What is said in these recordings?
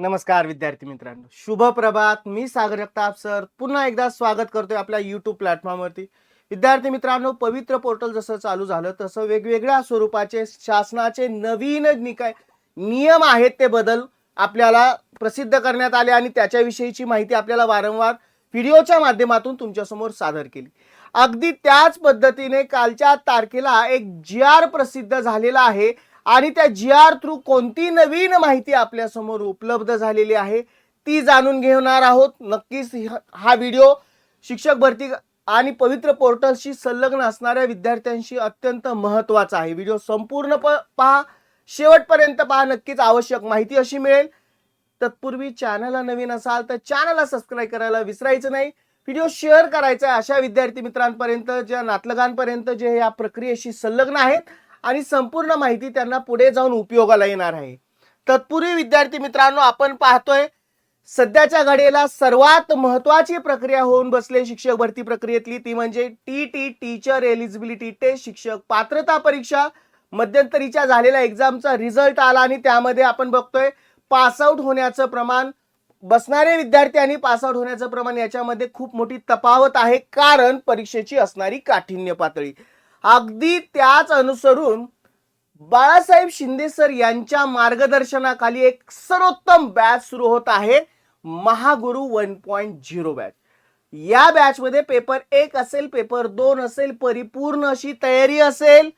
नमस्कार विद्यार्थी मित्रांनो. शुभ प्रभात. मी सागर जगताप सर. पुन्हा एकदा स्वागत करतोय आपल्या युट्यूब प्लॅटफॉर्मवरती विद्यार्थी मित्रांनो पवित्र पोर्टल जसं चालू झालं तसं वेगवेगळ्या स्वरूपाचे शासनाचे नवीन निकाय नियम आहेत ते बदल आपल्याला प्रसिद्ध करण्यात आले आणि त्याच्याविषयीची माहिती आपल्याला वारंवार व्हिडिओच्या माध्यमातून तुमच्यासमोर सादर केली. अगदी त्याच पद्धतीने कालच्या तारखेला एक जी आर प्रसिद्ध झालेला आहे. आणि त्या जी आर थ्रू कोणती नवीन माहिती आपल्यासमोर उपलब्ध झालेली आहे ती जाणून घेणार आहोत. नक्कीच हा व्हिडिओ शिक्षक भरती आणि पवित्र पोर्टलशी संलग्न असणाऱ्या विद्यार्थ्यांशी अत्यंत महत्त्वाचा आहे. व्हिडिओ संपूर्ण प- पहा. शेवटपर्यंत पहा नक्कीच आवश्यक माहिती अशी मिळेल. तत्पूर्वी चॅनलला नवीन असाल तर चॅनलला सबस्क्राईब करायला विसरायचं नाही. व्हिडिओ शेअर करायचा आहे अशा विद्यार्थी मित्रांपर्यंत ज्या नातलगांपर्यंत जे या प्रक्रियेशी संलग्न आहेत. आणि संपूर्ण माहिती त्यांना पुढे जाऊन उपयोगाला येणार आहे. तत्पूर्वी विद्यार्थी मित्रांनो आपण पाहतोय सध्याच्या घडीला सर्वात महत्वाची प्रक्रिया होऊन बसले शिक्षक भरती प्रक्रियेतली. ती म्हणजे T T teacher eligibility test शिक्षक पात्रता परीक्षा. मध्यंतरीच्या झालेल्या एक्झामचा रिझल्ट आला आणि त्यामध्ये आपण बघतोय पासआउट होण्याचं प्रमाण बसणारे विद्यार्थी आणि पासआउट होण्याचं प्रमाण याच्यामध्ये खूप मोठी तफावत आहे. कारण परीक्षेची असणारी काठिण्य पातळी. अगदी त्याच अनुसरून बाळासाहेब शिंदे सर यांच्या मार्गदर्शनाखाली एक सर्वोत्तम बॅच सुरू होत आहे. Mahaguru one point zero batch या बॅचमध्ये पेपर एक असेल पेपर दोन असेल परिपूर्ण अशी तयारी असेल.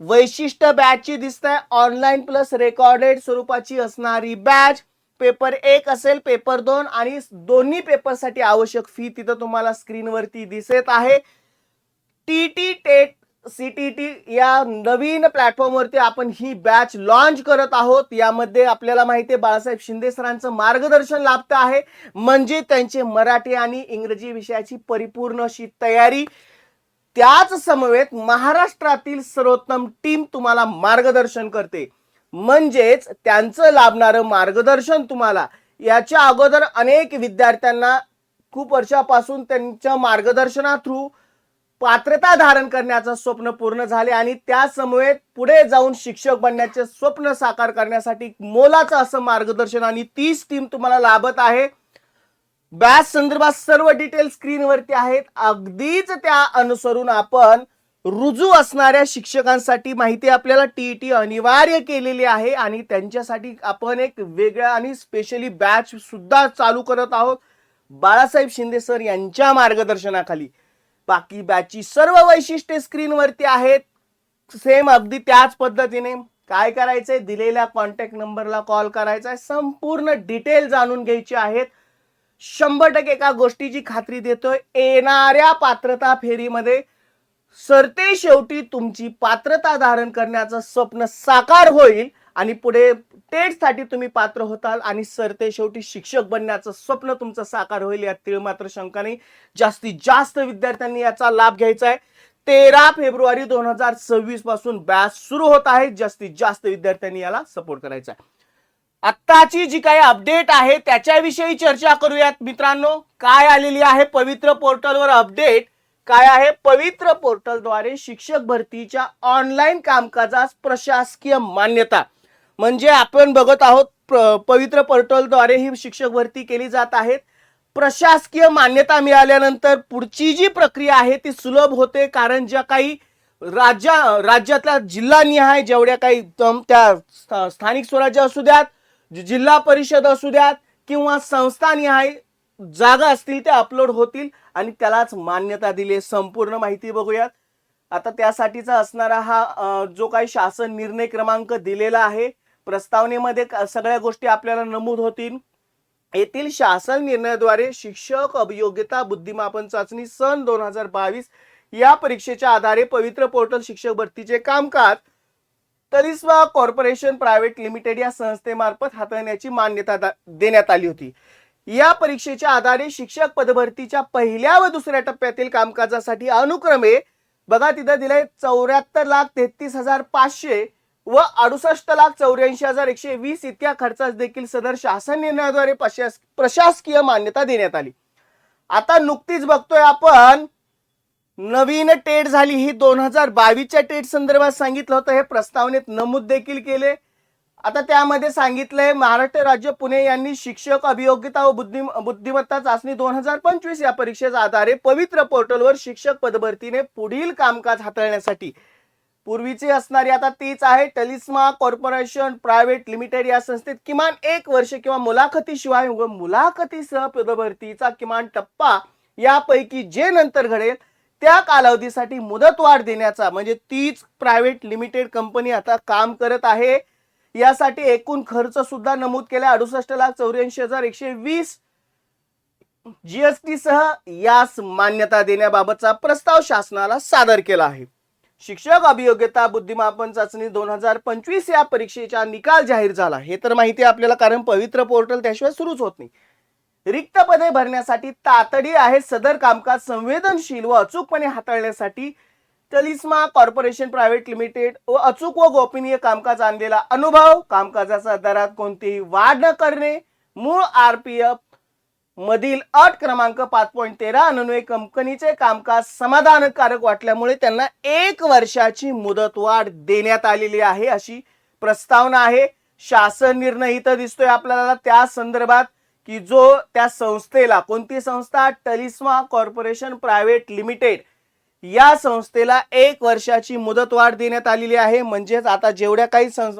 वैशिष्ट्य बॅचची दिसत आहे ऑनलाईन प्लस रेकॉर्डेड स्वरूपाची असणारी बॅच पेपर एक असेल पेपर दोन आणि दोन्ही पेपरसाठी आवश्यक फी तिथं तुम्हाला स्क्रीनवरती दिसत आहे. टी टी टेट सीटीटी या नवीन प्लॅटफॉर्मवरती आपण ही बॅच लॉन्च करत आहोत. यामध्ये आपल्याला माहिती आहे बाळासाहेब शिंदे सरांचं मार्गदर्शन लाभतं आहे. म्हणजे त्यांचे मराठी आणि इंग्रजी विषयाची परिपूर्ण अशी तयारी. त्याच समवेत महाराष्ट्रातील सर्वोत्तम टीम तुम्हाला मार्गदर्शन करते. म्हणजेच त्यांचं लाभणारं मार्गदर्शन तुम्हाला. याच्या अगोदर अनेक विद्यार्थ्यांना खूप वर्षापासून त्यांच्या मार्गदर्शना थ्रू पात्रता धारण करण्याचं स्वप्न पूर्ण झाले आणि त्यासमवेत पुढे जाऊन शिक्षक बनण्याचे स्वप्न साकार करण्यासाठी मोलाचं असं मार्गदर्शन आणि तीच टीम तुम्हाला लाभत आहे. बॅच संदर्भात सर्व डिटेल स्क्रीनवरती आहेत. अगदीच त्या अनुसरून आपण रुजू असणाऱ्या शिक्षकांसाठी माहिती आपल्याला टीईटी अनिवार्य केलेली आहे आणि त्यांच्यासाठी आपण एक वेगळ्या आणि स्पेशली बॅच सुद्धा चालू करत आहोत. बाळासाहेब शिंदे सर यांच्या मार्गदर्शनाखाली. बाकी बॅचची सर्व वैशिष्ट्ये स्क्रीनवरती आहेत. सेम अगदी त्याच पद्धतीने काय करायचंय? दिलेल्या कॉन्टॅक्ट नंबरला कॉल करायचा आहे संपूर्ण डिटेल जाणून घ्यायची आहेत. शंभर टक्के एका गोष्टीची खात्री देतोय. येणाऱ्या पात्रता फेरीमध्ये सरते शेवटी तुमची पात्रता धारण करण्याचं स्वप्न साकार होईल. आणि पुढे टेटसाठी तुम्ही पात्र होताल आणि सरते शेवटी शिक्षक बनण्याचं स्वप्न तुमचं साकार होईल यात तीळ मात्र शंका नाही. जास्तीत जास्त विद्यार्थ्यांनी याचा लाभ घ्यायचा आहे. तेरा फेब्रुवारी दोन हजार सव्वीसपासून बॅच सुरू होत आहे. जास्तीत जास्त विद्यार्थ्यांनी याला सपोर्ट करायचा आहे. आत्ताची जी काही अपडेट आहे त्याच्याविषयी चर्चा करूयात. मित्रांनो काय आलेली आहे पवित्र पोर्टलवर अपडेट? काय आहे पवित्र पोर्टलद्वारे शिक्षक भरतीच्या ऑनलाईन कामकाजास प्रशासकीय मान्यता? म्हणजे आपण बघत आहोत पवित्र पोर्टलद्वारे ही शिक्षक भरती केली जात आहेत प्रशासकीय मान्यता मिळाल्यानंतर पुढची जी प्रक्रिया आहे ती सुलभ होते कारण ज्या काही राज्या राज्यातल्या जिल्हानिहाय जेवढ्या काही तम- त्या स्थानिक स्वराज्य असू द्यात जिल्हा परिषद असू द्यात किंवा संस्थानिहाय जागा असतील त्या अपलोड होतील आणि त्यालाच मान्यता दिली आहे. संपूर्ण माहिती बघूयात आता त्यासाठीचा असणारा हा जो काही शासन निर्णय क्रमांक दिलेला आहे प्रस्तावनेमध्ये सगळ्या गोष्टी आपल्याला नमूद होतील. येथील शासन निर्णयाद्वारे शिक्षक अभियोग्यता बुद्धिमापन चाचणी सन दोन हजार बावीस या परीक्षेच्या आधारे पवित्र पोर्टल शिक्षक भरतीचे कामकाज तरिस्वा कॉर्पोरेशन प्रायव्हेट लिमिटेड या संस्थेमार्फत हाताळण्याची मान्यता दा- देण्यात आली होती. या परीक्षेच्या आधारे शिक्षक पदभरतीच्या पहिल्या व दुसऱ्या टप्प्यातील कामकाजासाठी अनुक्रमे बघा तिथं दिलंय चौऱ्याहत्तर लाख तेहतीस हजार पाचशे व अडुसष्ट लाख चौऱ्याऐंशी हजार एकशे वीस इतक्या खर्चास देखील सदर शासन निर्णयाद्वारे प्रशासकीय मान्यता देण्यात आली. आता नुकतीच बघतोय आपण नवीन टेट झाली ही दोन हजार बावीसच्या टेट संदर्भात सांगितलं होतं हे प्रस्तावनेत नमूद देखील केले. आता त्यामध्ये सांगितलंय महाराष्ट्र राज्य पुणे यांनी शिक्षक अभियोग्यता व बुद्धि बुद्धिमत्ता चाचणी दोन हजार पंचवीस या परीक्षेच्या आधारे पवित्र पोर्टलवर शिक्षक पदभरतीने पुढील कामकाज हाताळण्यासाठी पूर्वीची असणारी आता तीच आहे. टेलिस्मा कॉर्पोरेशन प्रायव्हेट लिमिटेड या संस्थेत किमान एक वर्ष किंवा मुलाखतीशिवाय व मुलाखतीसह पदभरतीचा किमान टप्पा यापैकी जे नंतर घडेल त्या कालावधीसाठी मुदतवाढ देण्याचा म्हणजे तीच प्रायव्हेट लिमिटेड कंपनी आता काम करत आहे. यासाठी एकूण खर्च सुद्धा नमूद केला अडुसष्ट लाख चौऱ्याऐंशी हजार एकशे वीस जीएसटी सह यास मान्यता देण्याबाबतचा प्रस्ताव शासनाला सादर केला आहे. शिक्षक अभियोग्यता बुद्धिमापन चाचणी दोन हजार पंचवीस या परीक्षेचा निकाल जाहीर झाला. हे तर माहिती आहे आपल्याला कारण पवित्र पोर्टल त्याशिवाय सुरूच होत नाही. रिक्त पदे भरण्यासाठी तातडी आहे सदर कामकाज संवेदनशील व अचूकपणे हाताळण्यासाठी टलिस्मा कॉर्पोरेशन प्रायव्हेट लिमिटेड व अचूक व गोपनीय कामकाज आणलेला अनुभव. कामकाजाचा दरात कोणतीही वाढ न करणे. मूळ आरपीएफ मधील अट क्रमांक पाच पॉईंट तेरा अन्वये कंपनीचे कामकाज समाधानकारक वाटल्यामुळे त्यांना एक वर्षाची मुदतवाढ देण्यात आलेली आहे अशी प्रस्तावना आहे. शासन निर्णय इथं दिसतोय आपल्याला. त्या संदर्भात की जो त्या संस्थेला कोणती संस्था? टलिस्मा कॉर्पोरेशन प्रायव्हेट लिमिटेड या संस्थेला एक वर्षाची मुदतवाढ देण्यात आलेली आहे. म्हणजेच आता जेवढ्या काही संस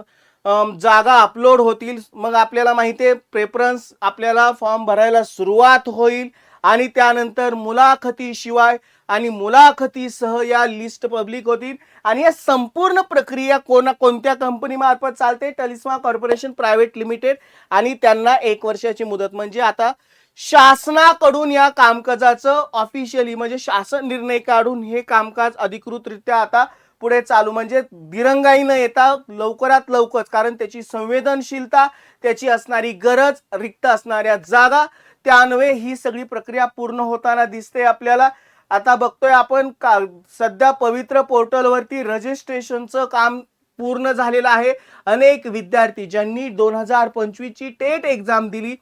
जागा अपलोड होतील. मग आपल्याला माहिती आहे प्रेफरन्स आपल्याला फॉर्म भरायला सुरुवात होईल. आणि त्यानंतर मुलाखतीशिवाय आणि मुलाखतीसह या लिस्ट पब्लिक होतील. आणि या संपूर्ण प्रक्रिया कोणा कोणत्या कंपनीमार्फत चालते? टलिस्मा कॉर्पोरेशन प्रायव्हेट लिमिटेड आणि त्यांना एक वर्षाची मुदत. म्हणजे आता शासनाकडून या कामकाजाचं ऑफिशियली म्हणजे शासन निर्णय काढून हे कामकाज अधिकृतरित्या आता पुढे चालू. म्हणजे दिरंगाई न येता लवकरात लवकर कारण त्याची संवेदनशीलता त्याची असणारी गरज रिक्त असणाऱ्या जागा त्यान्वये ही सगळी प्रक्रिया पूर्ण होताना दिसते आपल्याला. आता बघतोय आपण का सध्या पवित्र पोर्टलवरती रजिस्ट्रेशनचं काम पूर्ण झालेलं आहे. अनेक विद्यार्थी ज्यांनी दोन हजार पंचवीसची टेट एक्झाम दिली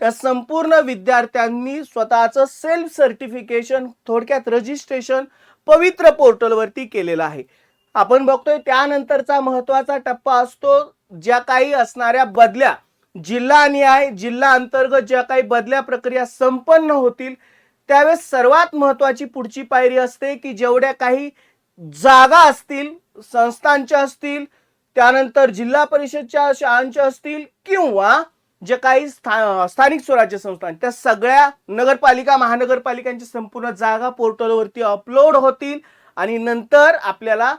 त्या संपूर्ण विद्यार्थ्यांनी स्वतःचं सेल्फ सर्टिफिकेशन थोडक्यात रजिस्ट्रेशन पवित्र पोर्टलवरती केलेलं आहे. आपण बघतोय त्यानंतरचा महत्त्वाचा टप्पा असतो ज्या काही असणाऱ्या बदल्या. जिल्हा न्याय जिल्हा अंतर्गत ज्या काही बदल्या प्रक्रिया संपन्न होतील त्यावेळेस सर्वात महत्वाची पुढची पायरी असते की जेवढ्या काही जागा असतील संस्थांच्या असतील त्यानंतर जिल्हा परिषदच्या शाळांच्या असतील किंवा जे काही स्था स्थानिक स्वराज्य संस्था त्या सगळ्या नगरपालिका महानगरपालिकांची संपूर्ण जागा पोर्टलवरती अपलोड होतील आणि नंतर आपल्याला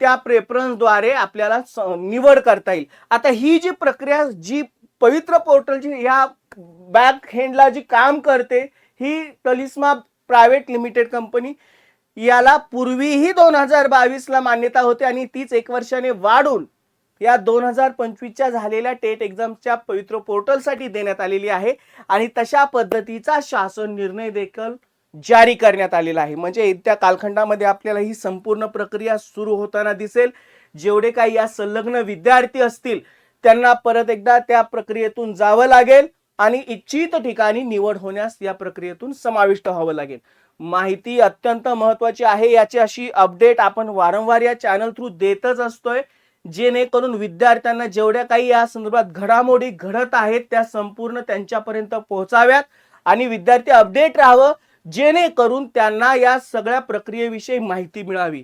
त्या प्रेफरन्सद्वारे आपल्याला स- निवड करता येईल. आता ही जी प्रक्रिया जी पवित्र पोर्टलची या बॅक हँडला जी काम करते ही टलिस्मा प्रायव्हेट लिमिटेड कंपनी याला पूर्वीही दोन हजार बावीसला मान्यता होते आणि तीच एक वर्षाने वाढून या दोन हजार पंचवीसच्या झालेल्या टेट एक्झामच्या पवित्र पोर्टलसाठी देण्यात आलेली आहे आणि तशा पद्धतीचा शासन निर्णय देखील जारी करण्यात आलेला आहे. म्हणजे त्या कालखंडामध्ये आपल्याला ही संपूर्ण प्रक्रिया सुरू होताना दिसेल. जेवढे काही या संलग्न विद्यार्थी असतील त्यांना परत एकदा त्या प्रक्रियेतून जावं लागेल आणि इच्छित ठिकाणी निवड होण्यास या प्रक्रियेतून समाविष्ट व्हावं लागेल. माहिती अत्यंत महत्वाची आहे. याची अशी अपडेट आपण वारंवार या चॅनल थ्रू देतच असतोय. जेणेकरून विद्यार्थ्यांना जेवढ्या काही या संदर्भात घडामोडी घडत आहेत त्या संपूर्ण त्यांच्यापर्यंत पोहोचाव्यात आणि विद्यार्थी अपडेट राहावं जेणेकरून त्यांना या सगळ्या प्रक्रियेविषयी माहिती मिळावी.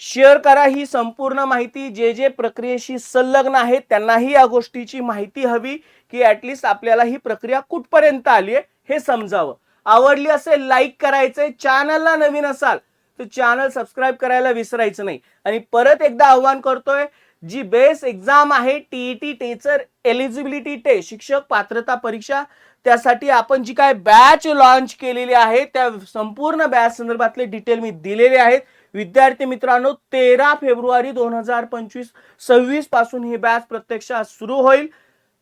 शेअर करा ही संपूर्ण माहिती जे जे प्रक्रियेशी संलग्न आहेत त्यांनाही या गोष्टीची माहिती हवी की ऍटलीस्ट आपल्याला ही प्रक्रिया कुठपर्यंत आली आहे हे समजावं. आवडली असेल लाईक करायचंय चॅनलला नवीन असाल तर चॅनल सबस्क्राईब करायला विसरायचं नाही. आणि परत एकदा आव्हान करतोय जी बेस एक्झाम आहे टीईटी टेचर एलिजिबिलिटी टे शिक्षक पात्रता परीक्षा. त्यासाठी आपण जी काय बॅच लॉन्च केलेली आहे त्या संपूर्ण बॅच संदर्भातले डिटेल मी दिलेले आहेत. विद्यार्थी मित्रांनो तेरा फेब्रुवारी दोन हजार पंचवीस सव्वीसपासून ही बॅच प्रत्यक्षात सुरू होईल.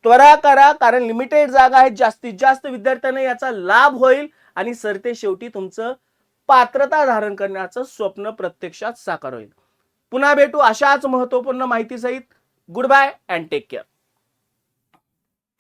त्वरा करा कारण लिमिटेड जागा आहेत. जास्तीत जास्त विद्यार्थ्यांना याचा लाभ होईल. आणि सरते शेवटी तुमचं पात्रता धारण करण्याचं स्वप्न प्रत्यक्षात साकार होईल. पुन्हा भेटू अशाच महत्त्वपूर्ण माहितीसहित. Good bye and take care